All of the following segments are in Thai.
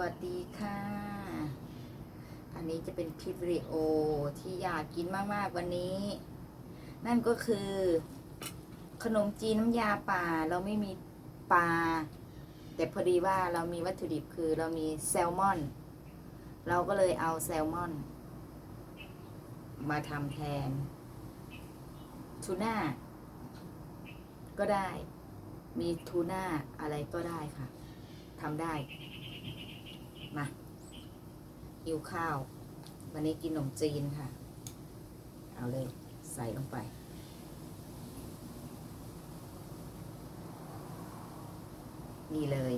วัสดีค่ะ อันนี้จะเป็นคลิปวิดีโอที่อยากกินมาก ๆ วันนี้ นั่นก็คือ ขนมจีนน้ำยาป่า เราไม่มีปลา แต่พอดีว่าเรามีวัตถุดิบคือเรามีแซลมอน เราก็เลยเอาแซลมอน มาทำแทนทูน่าก็ได้ มีทูน่าอะไรก็ได้ค่ะทำได้ มาหิวข้าว วันนี้กินขนมจีนค่ะ เอาเลยใส่ลงไป นี่เลย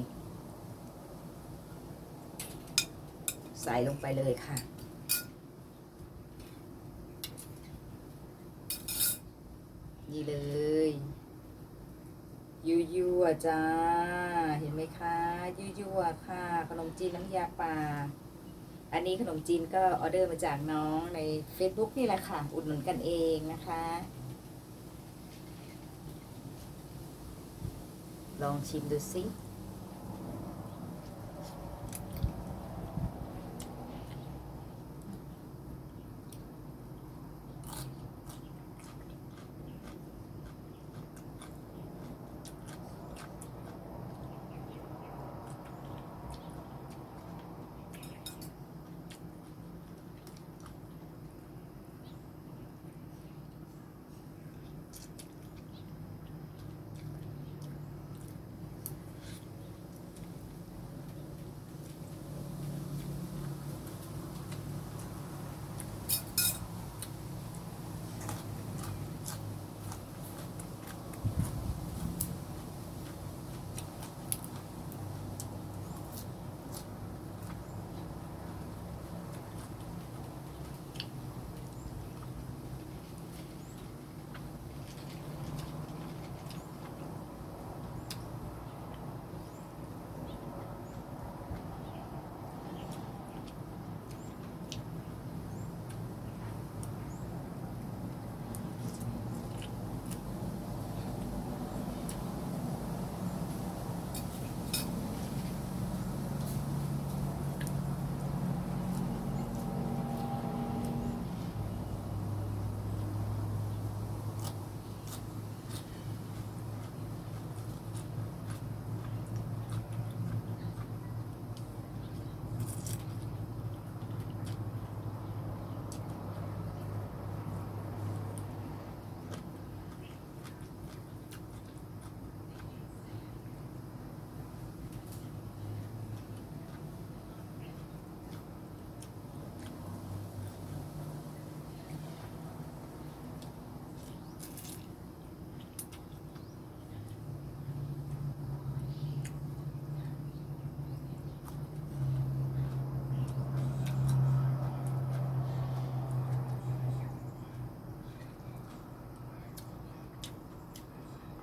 ใส่ลงไปเลยค่ะนี่เลยยูยูอะจ้า เห็นไหมคะยูยูอะค่ะ จีนน้ำยาปลา อันนี้ขนมจีนก็ออเดอร์มาจากน้องใน Facebook นี่แหละค่ะ อุดหนุนกันเองนะคะ ลองชิมดูสิ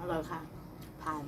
อร่อยค่ะ ผ่าน